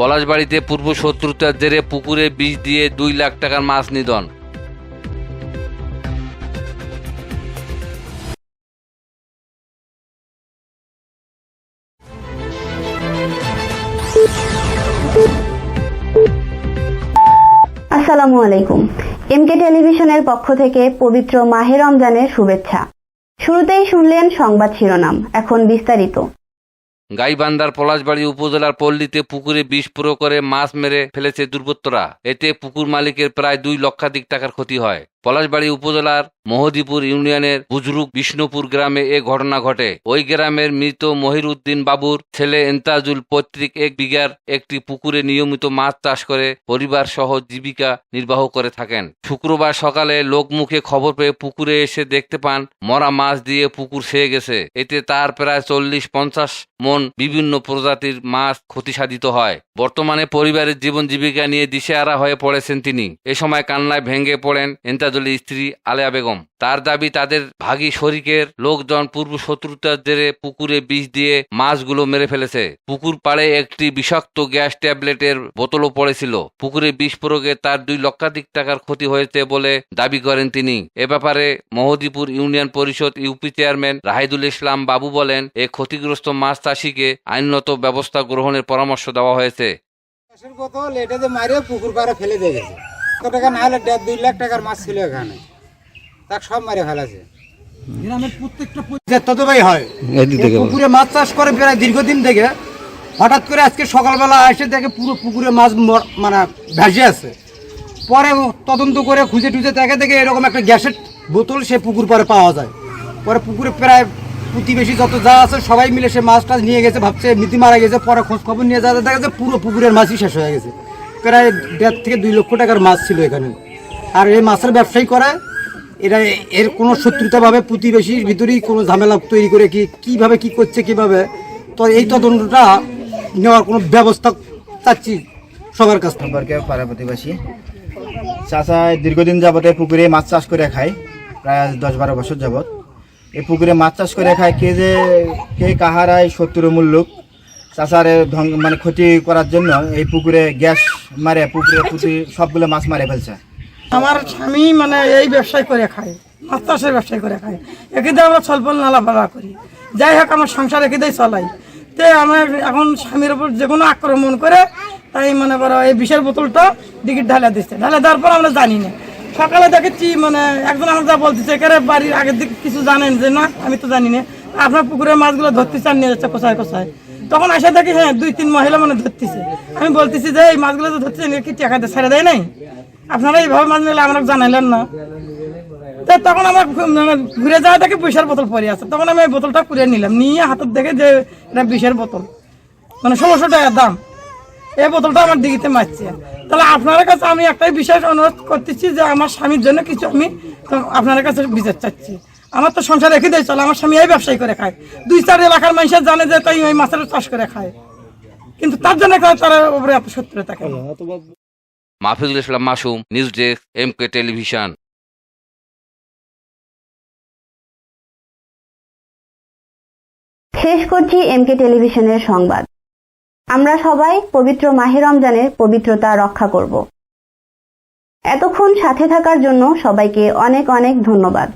পলাশবাড়িতে পূর্ব শত্রুতার জেরে পুকুরে বিষ দিয়ে দুই লাখ টাকার মাছ নিধন। আসসালামু আলাইকুম। এমকে টেলিভিশনের পক্ষ থেকে পবিত্র মাহে রমজানের শুভেচ্ছা। শুরুতেই শুনলেন সংবাদ শিরোনাম, এখন বিস্তারিত। গাইবান্ধার পলাশবাড়ি উপজেলার পল্লীতে পুকুরে বিষ প্রয়োগ করে মাছ মেরে ফেলেছে দুর্বৃত্তরা। এতে পুকুর মালিকের প্রায় দুই লক্ষাধিক টাকার ক্ষতি হয়। পলাশবাড়ি উপজেলার মহদীপুর ইউনিয়নের বুজরুক বিষ্ণুপুর গ্রামে এ ঘটনা ঘটে। ওই গ্রামের মৃত মহির উদ্দিন বাবুর ছেলে এন্তাজুল পৈতৃক এক বিঘার একটি পুকুরে নিয়মিত মাছ চাষ করে পরিবার সহ জীবিকা নির্বাহ করে থাকেন। শুক্রবার সকালে লোকমুখে খবর পেয়ে পুকুরে এসে দেখতে পান, মরা মাছ দিয়ে পুকুর সেয়ে গেছে। এতে তার প্রায় চল্লিশ পঞ্চাশ মন বিভিন্ন প্রজাতির মাছ ক্ষতিসাধিত হয়। বর্তমানে পরিবারের জীবন জীবিকা নিয়ে দিশেহারা হয়ে পড়েছেন তিনি। এ সময় কান্নায় ভেঙে পড়েন এন্তাজুলের স্ত্রী আলেয়া বেগম। তার দাবি, তাদের ভাগী শরিকের লোকজন পূর্ব শত্রুতার জেরে পুকুরে বিষ দিয়ে মাছগুলো মেরে ফেলেছে। পুকুর পাড়ে একটি বিষাক্ত গ্যাস ট্যাবলেটের বোতলও পড়েছিল। পুকুরে বিষ প্রয়োগে তার দুই লক্ষাধিক টাকার ক্ষতি হয়েছে বলে দাবি করেন তিনি। এ ব্যাপারে Mohdipur union Parishad UP chairman Rahidul Islam Babu বলেন, এ ক্ষতিগ্রস্ত মাছ চাষিকে আইনত ব্যবস্থা গ্রহণের পরামর্শ দেওয়া হয়েছে। বোতল এটাতে মারে পুকুর পাড়ে ফেলে দিয়ে গেছে। কত টাকা না হলে দেড় দুই লাখ টাকার মাছ ছিল এখানে। তাকে সব মারে ফেলেছে। গ্রামের প্রত্যেকটা পরিবার তত ভাই হয় পুকুরে মাছ চাষ করে প্রায় দীর্ঘদিন থেকে হঠাৎ করে আজকে সকালবেলা এসে দেখে পুরো পুকুরে মাছ মানে ভেসে আছে। পরে তদন্ত করে খুঁজে টুজে দেখে দেখে এরকম একটা গ্যাসের বোতল সে পুকুর পরে পাওয়া যায়। পরে পুকুরে প্রায় প্রতিবেশী যত যা আছে সবাই মিলে সে মাছ টাছ নিয়ে গেছে ভাবছে মৃত্যু মারা গেছে পরে খোঁজ খবর নিয়ে যাতে দেখা যাচ্ছে পুরো পুকুরের মাছই শেষ হয়ে গেছে। প্রায় দেড় থেকে দুই লক্ষ টাকার মাছ ছিল এখানে। আর এই মাছের ব্যবসায়ী করা, এরা এর কোনো শত্রুতাভাবে প্রতিবেশীর ভিতরেই কোনো ঝামেলা তৈরি করে কি, কীভাবে কি করছে, কীভাবে, তো এই তদন্তটা নেওয়ার কোনো ব্যবস্থা চাচ্ছি সবার কাছ থেকে। পাড়া প্রতিবাসী চাষা দীর্ঘদিন যাবতে পুকুরে মাছ চাষ করে খায়, প্রায় দশ বারো বছর যাবত এই পুকুরে মাছ চাষ করে খায় কে যে, কে কাহারায় শত্রুমূল লোক চাষারে মানে ক্ষতি করার জন্য এই পুকুরে গ্যাস মারে, পুকুরে পুঁতি সবগুলো মাছ মারে ফেলছে। আমার স্বামী মানে এই ব্যবসায় করে খায়, মাছ চাষের ব্যবসায় করে খায়। একেতে আমরা ছলপল নালা ভাড়া করি। যাই হোক, আমার সংসার একেতেই চলাই। তে আমার এখন স্বামীর উপর যে কোনো আক্রমণ করে তাই মনে করো এই বিষের বোতলটা দিকে ঢালা দিচ্ছে। ঢালা দেওয়ার পর আমরা জানি না। সকালে দেখেছি মানে একজন আমার যা বলতেছে এখানে বাড়ির আগের দিকে কিছু জানেন যে, না, আমি তো জানি না। আপনার পুকুরের মাছগুলো ধরতে চান নিয়ে যাচ্ছে কোথায় কোথায়? তখন আসে দেখি হ্যাঁ দুই, তিন মহিলা মানে ধরতেছে। আমি বলতেছি যে, এই মাছগুলো তো ধরতেছে কি টাকা ছেড়ে দেয় নাই? আপনারা এইভাবে মাছ নিলে আমরা জানাইলেন না। তখন আমার মানে ঘুরে যাওয়া দেখে বিষের বোতল পরে আছে। তখন আমি এই বোতলটা কুড়িয়ে নিলাম, নিয়ে হাতের দেখে যে এটা বিষের বোতল মানে ষোলোশো টাকার দাম। এই বোতলটা আমার দিঘিতে মারছে। তাহলে আপনার কাছে আমি একটাই বিশেষ অনুরোধ করতেছি যে, আমার স্বামীর জন্য কিছু আমি আপনার কাছে বিচার চাচ্ছি। আমার তো সংসার রেখে দিয়ে চলে আমার স্বামী এই ব্যবসায়ী করে খায়। দুই চার এলাকার মানুষের জানে যে তাই ওই মাছের চাষ করে খায়। কিন্তু তার জন্য তার উপরে এত শত্রুতা কেন? Mahfizul Islam Masum news desk M K television. শেষ করছি এমকে টেলিভিশনের সংবাদ। আমরা সবাই পবিত্র মাহে রমজানের পবিত্রতা রক্ষা করব। এতক্ষণ সাথে থাকার জন্য সবাইকে অনেক অনেক ধন্যবাদ।